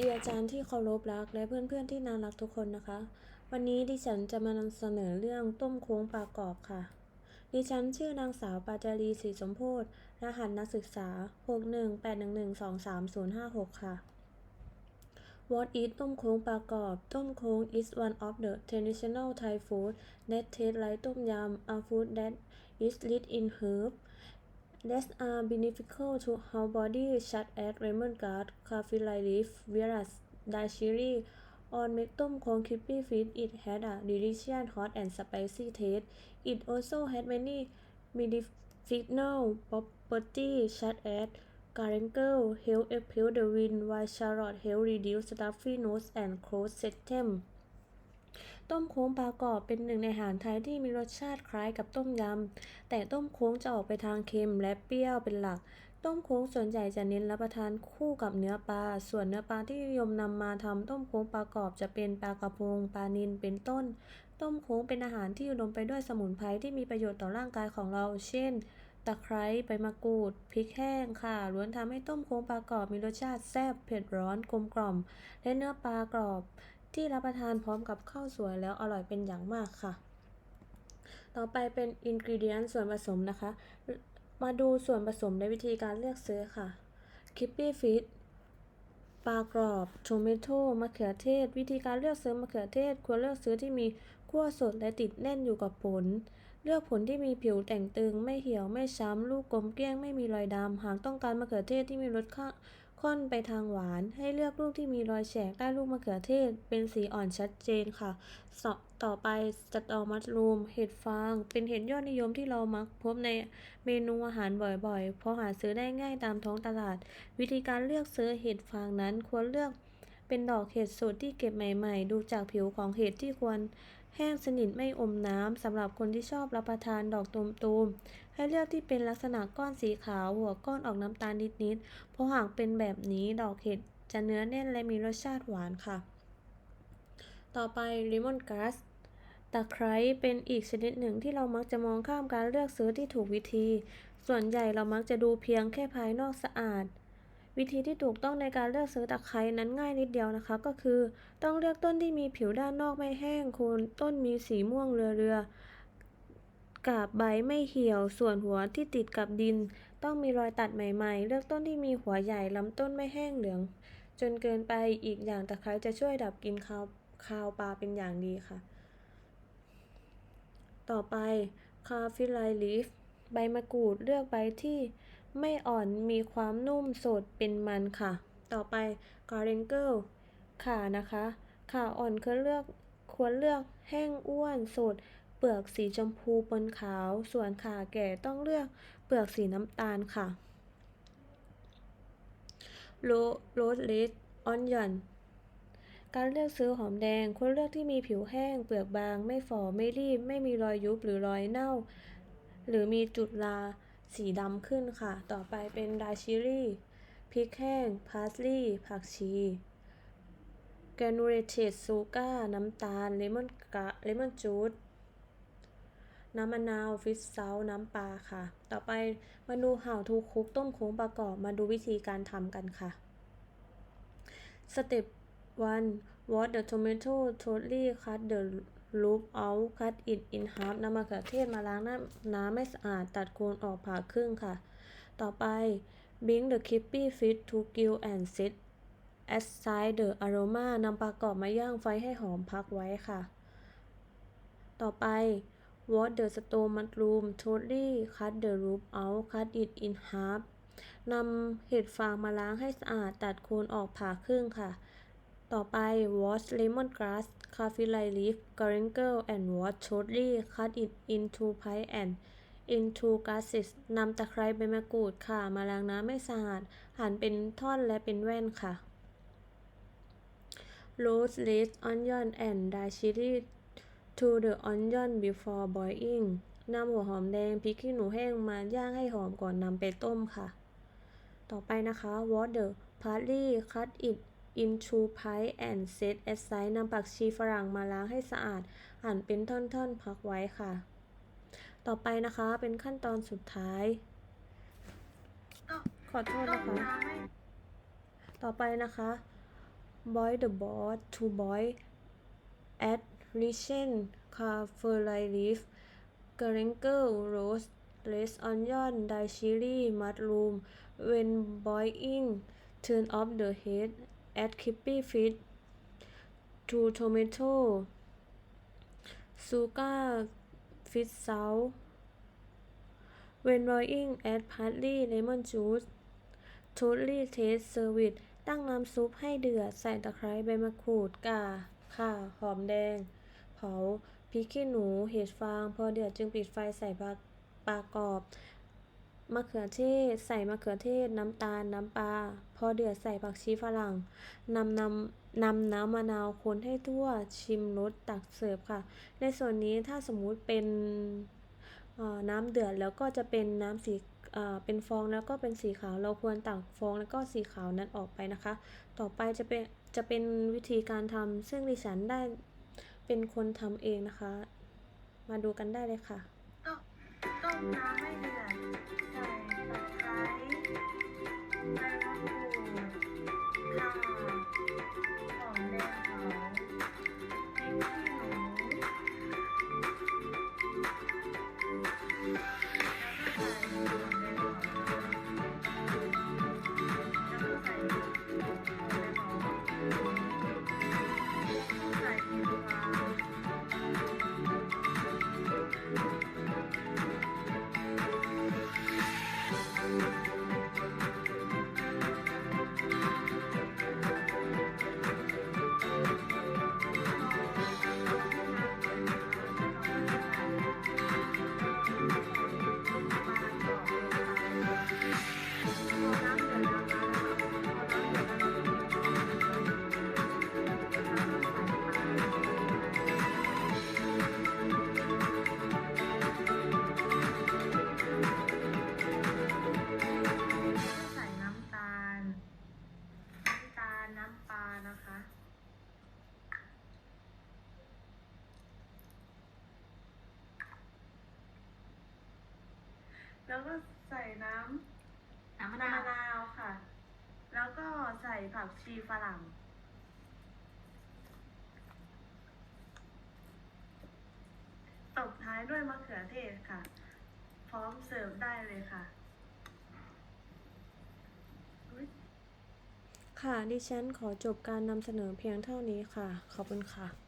ดีอาจารย์ที่เคารพรักและเพื่อนๆที่น่ารักทุกคนนะคะ วันนี้ดิฉันจะมานำเสนอเรื่องต้มโค้งปลากรอบค่ะ ดิฉันชื่อนางสาวปาจารีศรีสมโพธรหัสนักศึกษา 61811230056 ค่ะ What is ต้มโค้งปลากรอบ ต้มโค้ง is one of the traditional Thai food that tastes like ต้มยำ a food that is rich in herbs that are uh, beneficial to our body such as guard coffee leaf, virus, dachshiri, or mektom kong crispy fish. It has a delicious hot and spicy taste. It also has many medicinal properties such as Garlicle help appeal the wind, while charlotte help reduce stuffy nose and closed system. ต้มโค้งปลากรอบเป็นหนึ่งในอาหารไทยที่มีรสชาติคล้ายกับต้มยำ แต่ต้มโค้งจะออกไปทางเค็มและเปรี้ยวเป็นหลัก ต้มโค้งส่วนใหญ่จะเน้นรับประทานคู่กับเนื้อปลา ส่วนเนื้อปลาที่นิยมนำมาทำต้มโค้งปลากรอบจะเป็นปลากระพงปลานิลเป็นต้น ต้มโค้งเป็นอาหารที่อุดมไปด้วยสมุนไพรที่มีประโยชน์ต่อร่างกายของเรา เช่นตะไคร้ใบมะกรูด พริกแห้งข่าล้วนทำให้ต้มโค้งปลากรอบมีรสชาติแซ่บเผ็ดร้อนกลมกล่อม และเนื้อปลากรอบ ที่รับประทานพร้อมกับข้าวสวยแล้วอร่อยเป็นอย่างมากค่ะ ต่อไปเป็นอินกรีเดียนส่วนผสมนะคะ มาดูส่วนผสมในวิธีการเลือกซื้อค่ะคิปปี้ฟิตปลากรอบโทเมโตมะเขือเทศ วิธีการเลือกซื้อมะเขือเทศ ควรเลือกซื้อที่มีขั้วสดและติดแน่นอยู่กับผล เลือกผลที่มีผิวแต่งตึง ไม่เหี่ยวไม่ช้ำ ลูกกลมเกลี้ยงไม่มีรอยดำ หากต้องการมะเขือเทศที่มีรสข้า ค่อนไปทางหวานให้เลือกลูกที่มีรอยแฉกใต้ลูกมะเขือเทศ เป็นสีอ่อนชัดเจนค่ะสต่อไปสตอมัสรูม เห็ดฟาง เป็นเห็ดยอดนิยมที่เรามักพบในเมนูอาหารบ่อยๆ เพราะหาซื้อได้ง่ายตามท้องตลาด วิธีการเลือกซื้อเห็ดฟางนั้นควรเลือกเป็นดอกเห็ดสดที่เก็บใหม่ ๆ ดูจากผิวของเห็ดที่ควร แห้งสนิทไม่อมน้ำสำหรับคนที่ชอบรับประทานดอกตูมๆ ให้เลือกที่เป็นลักษณะก้อนสีขาวหัวก้อนออกน้ำตาลนิดๆ เพราะหากเป็นแบบนี้ดอกเห็ดจะเนื้อแน่นและมีรสชาติหวานค่ะ ต่อไปริมอนก a สตะไคร้เป็นอีกชนิดหนึ่งที่เรามักจะมองข้ามการเลือกซื้อที่ถูกวิธี ส่วนใหญ่เรามักจะดูเพียงแค่ภายนอกสะอาด วิธีที่ถูกต้องในการเลือกซื้อตะไคร้นั้นง่ายนิดเดียวนะคะ ก็คือ ต้องเลือกต้นที่มีผิวด้านนอกไม่แห้งโคนต้นมีสีม่วงเรือเรือกาบใบไม่เหี่ยว ส่วนหัวที่ติดกับดิน ต้องมีรอยตัดใหม่ ๆ เลือกต้นที่มีหัวใหญ่ลำต้นไม่แห้งเหลือง จนเกินไปอีกอย่างตะไคร้จะช่วยดับกลิ่นคาวคาวปลาเป็นอย่างดีค่ะ ต่อไปคาฟิไลลีฟใบมะกรูดเลือกใบที่ ไม่อ่อนมีความนุ่มสดเป็นมันค่ะ ต่อไปกาเรนเกิลขานะคะ ขาอ่อนควรเลือกควรเลือกแห้งอ้วนสดเปลือกสีชมพูปนขาว ส่วนขาแก่ต้องเลือกเปลือกสีน้ำตาลค่ะโรโรสเลสออนยอนการเลือกซื้อหอมแดงควรเลือกที่มีผิวแห้ง เปลือกบาง ไม่ฝ่อไม่รีบ ไม่มีรอยยุบหรือรอยเน่า หรือมีจุดลา สีดำขึ้นค่ะ ต่อไปเป็นดาชิรี่พริกแห้ง พาสลีย์ผักชีแกนูเรเทสซูก้า น้ำตาล เลมอนกะเลมอนจูดน้ำมะนาว ฟิชเซลน้ำปลาค่ะ ต่อไปมาดูห่าวทูคุกต้มโค้งประกอบ มาดูวิธีการทำกันค่ะ สเต็ป 1. Wash the tomato thoroughly cut the loop out cut it in half นำมะเขือเทศมาล้างน้ำน้ำไม่สะอาด ตัดโคนออกผ่าครึ่งค่ะ ต่อไป bring the crispy fish to grill and set aside the aroma นำปลากรอบมาย่างไฟให้หอมพักไว้ค่ะ ต่อไป wash the stone mushroom thoroughly cut the loop out cut it in half นำเห็ดฟางมาล้างให้สะอาด ตัดโคนออกผ่าครึ่งค่ะ ต่อไป wash lemongrass, kaffir leaf, garlic and wash thoroughly. Cut it into pie and into slices. นำตะไคร้ใบมะกรูดข่ามาล้างน้ำให้สะอาด หั่นเป็นท่อนและเป็นแว่นค่ะ Roast red onion and daikiri to the onion before boiling. นำหัวหอมแดงพริกขี้หนูแห้งมาย่างให้หอมก่อนนำไปต้มค่ะ ต่อไปนะคะ wash the parsley, cut it into pie and set aside นำผักชีฝรั่งมาล้างให้สะอาด หั่นเป็นท่อนๆ พักไว้ค่ะ ต่อไปนะคะเป็นขั้นตอนสุดท้าย ขอโทษนะคะ ต่อไปนะคะ boil the broth to boil add richen kaffir leaf Garlic roast red onion dry chili mushroom when boiling turn off the heat add crispy fish two tomato sugar fish sauce when boiling add parsley lemon juice ทูตลี่เทสเซอร์วิสตั้งน้ำซุปให้เดือด ใส่ตะไคร้ใบมะกรูดก่าข่า หอมแดง เผาพริกขี้หนู เห็ดฟาง พอเดือดจึงปิดไฟใส่ปลากรอบ มะเขือเทศ ใส่มะเขือเทศ น้ำตาล น้ำปลา พอเดือดใส่ผักชีฝรั่ง นำนำนำน้ำมะนาวคนให้ทั่ว ชิมรสตักเสิร์ฟค่ะ ในส่วนนี้ถ้าสมมุติเป็นน้ำเดือดแล้วก็จะเป็นน้ำสีเป็นฟองแล้วก็เป็นสีขาว เราควรตักฟองแล้วก็สีขาวนั้นออกไปนะคะ ต่อไปจะเป็นจะเป็นวิธีการทำซึ่งดิฉันได้เป็นคนทำเองนะคะ มาดูกันได้เลยค่ะ ต้มน้ำให้เดือด ใแล้วก็ใส่น้ำน้ำมะน้ำนาวมะนาวค่ะ แล้วก็ใส่ผักชีฝรั่ง ตบท้ายด้วยมะเขือเทศค่ะ พร้อมเสิร์ฟได้เลยค่ะอุ๊ยค่ะ ดิฉันขอจบการนำเสนอเพียงเท่านี้ค่ะ ขอบคุณค่ะ